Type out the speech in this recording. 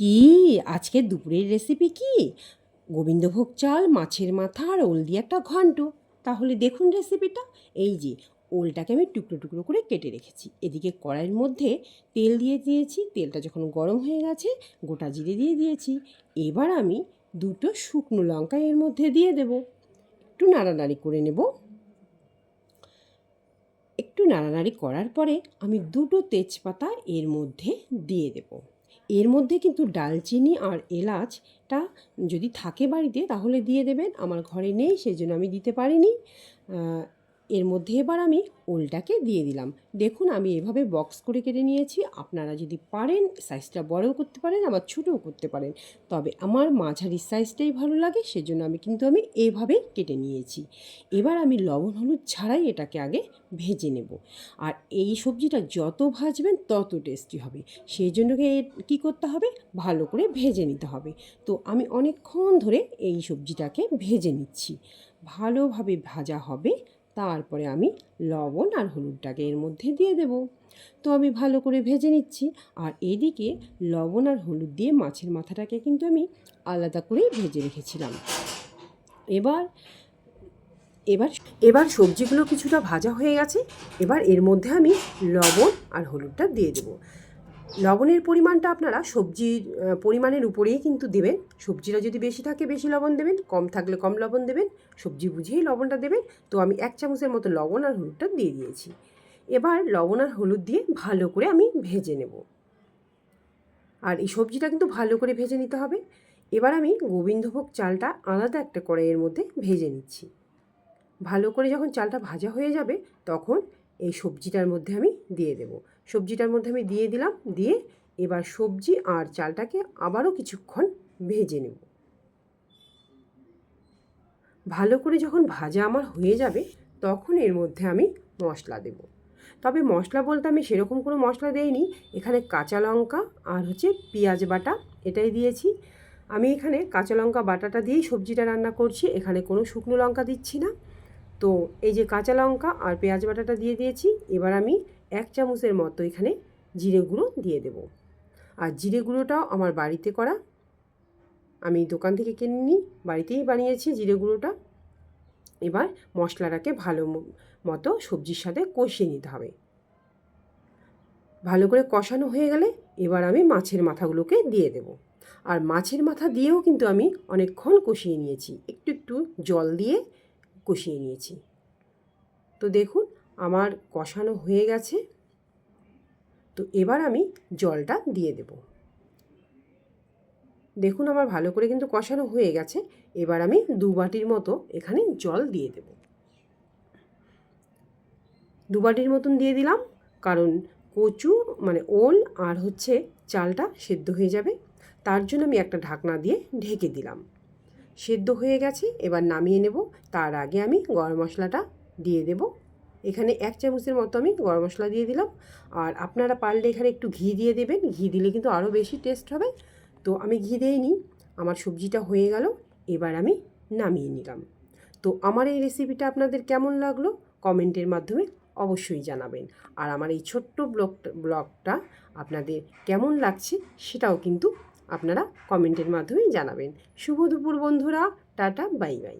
কি? আজকে দুপুরের রেসিপি কি? গোবিন্দভোগ চাল, মাছের মাথা আর ওল দিয়ে একটা ঘন্ট। তাহলে দেখুন রেসিপিটা এই যে, ওলটাকে আমি টুকরো টুকরো করে কেটে রেখেছি। এদিকে কড়াইয়ের মধ্যে তেল দিয়ে দিয়েছি। তেলটা যখন গরম হয়ে গেছে, গোটা জিরে দিয়ে দিয়েছি। এবার আমি দুটো শুকনো লঙ্কা এর মধ্যে দিয়ে দেব। একটু নাড়ানাড়ি করে নেব। একটু নাড়ানাড়ি করার পরে আমি দুটো তেজপাতা এর মধ্যে দিয়ে দেব। এর মধ্যে কিন্তু ডালচিনি আর এলাচটা যদি থাকে বাড়িতে তাহলে দিয়ে দেবেন। আমার ঘরে নেই সেই জন্য আমি দিতে পারিনি। এর মধ্যে এবার আমি ওলটাকে দিয়ে দিলাম। দেখুন, আমি এভাবে বক্স করে কেটে নিয়েছি। আপনারা যদি পারেন সাইজটা বড়ও করতে পারেন, আবার ছোটও করতে পারেন। তবে আমার মাঝারি সাইজটাই ভালো লাগে, সেজন্য আমি কিন্তু আমি এইভাবেই কেটে নিয়েছি। এবার আমি লবণ, হলুদ ছাড়াই এটাকে আগে ভেজে নেব। আর এই সবজিটা যত ভাজবেন, তত টেস্টি হবে। সেই জন্য কী করতে হবে? ভালো করে ভেজে নিতে হবে। তো আমি অনেকক্ষণ ধরে এই সবজিটাকে ভেজে নিচ্ছি। ভালোভাবে ভাজা হবে। তারপরে আমি লবণ আর হলুদটাকে এর মধ্যে দিয়ে দেব। তো আমি ভালো করে ভেজে নিচ্ছি আর এদিকে লবণ আর হলুদ দিয়ে মাছের মাথাটাকে কিন্তু আমি আলাদা করেই ভেজে রেখেছিলাম। এবার এবার এবার সবজিগুলো কিছুটা ভাজা হয়ে গেছে। এবার এর মধ্যে আমি লবণ আর হলুদটা দিয়ে দেবো। লবণের পরিমাণটা আপনারা সবজির পরিমাণের উপরেই কিন্তু দেবেন। সবজিটা যদি বেশি থাকে, বেশি লবণ দেবেন। কম থাকলে কম লবণ দেবেন। সবজি বুঝেই লবণটা দেবেন। তো আমি এক চামচের মতো লবণ আর হলুদটা দিয়ে দিয়েছি। এবার লবণ আর হলুদ দিয়ে ভালো করে আমি ভেজে নেব। আর এই সবজিটা কিন্তু ভালো করে ভেজে নিতে হবে। এবার আমি গোবিন্দভোগ চালটা আলাদা একটা কড়াইয়ের মধ্যে ভেজে নিচ্ছি। ভালো করে যখন চালটা ভাজা হয়ে যাবে, তখন এই সবজিটার মধ্যে আমি দিয়ে দেব। সবজিটার মধ্যে আমি দিয়ে দিলাম, দিয়ে এবার সবজি আর চালটাকে আবারও কিছুক্ষণ ভেজে নেব। ভালো করে যখন ভাজা আমার হয়ে যাবে, তখন এর মধ্যে আমি মশলা দেব। তবে মশলা বলতে আমি সেরকম কোনো মশলা দেইনি। এখানে কাঁচা লঙ্কা আর হচ্ছে পেঁয়াজ বাটা এটাই দিয়েছি। আমি এখানে কাঁচা লঙ্কা বাটাটা দিয়েই সবজিটা রান্না করছি। এখানে কোনো শুকনো লঙ্কা দিচ্ছি না। তো এই যে কাঁচা লঙ্কা আর পেঁয়াজ বাটাটা দিয়ে দিয়েছি, এবার আমি এক চামচের মতো এখানে জিরে গুঁড়ো দিয়ে দেব। আর জিরে গুঁড়োটাও আমার বাড়িতে করা। আমি দোকান থেকে কিনে নিই, বাড়িতেই বানিয়েছি জিরে গুঁড়োটা। এবার মশলাটাকে ভালো মতো সবজির সাথে কষিয়ে নিতে হবে। ভালো করে কষানো হয়ে গেলে এবার আমি মাছের মাথাগুলোকে দিয়ে দেব। আর মাছের মাথা দিয়েও কিন্তু আমি অনেকক্ষণ কষিয়ে নিয়েছি। একটু একটু জল দিয়ে কষিয়ে নিয়েছি। তো দেখুন, আমার কষানো হয়ে গেছে। তো এবার আমি জলটা দিয়ে দেব। দেখুন, আমার ভালো করে কিন্তু কষানো হয়ে গেছে। এবার আমি দু বাটির মতো এখানে জল দিয়ে দেব। দু বাটির মতন দিয়ে দিলাম, কারণ কচু মানে ওল আর হচ্ছে চালটা সেদ্ধ হয়ে যাবে। তার জন্য আমি একটা ঢাকনা দিয়ে ঢেকে দিলাম। সেদ্ধ হয়ে গেছে, এবার নামিয়ে নেব। তার আগে আমি গরম মশলাটা দিয়ে দেব। এখানে এক চামচের মতো আমি গরম মশলা দিয়ে দিলাম। আর আপনারা পারলে এখানে একটু ঘি দিয়ে দেবেন। ঘি দিলে কিন্তু আরও বেশি টেস্ট হবে। তো আমি ঘি দিইনি, আমার সবজিটা হয়ে গেল, এবার আমি নামিয়ে নিলাম। তো আমার এই রেসিপিটা আপনাদের কেমন লাগল কমেন্টের মাধ্যমে অবশ্যই জানাবেন। আর আমার এই ছোট্ট ব্লগটা ব্লগটা আপনাদের কেমন লাগছে সেটাও কিন্তু আপনারা কমেন্টের মাধ্যমে জানাবেন। শুভ দুপুর বন্ধুরা টাটা বাই বাই।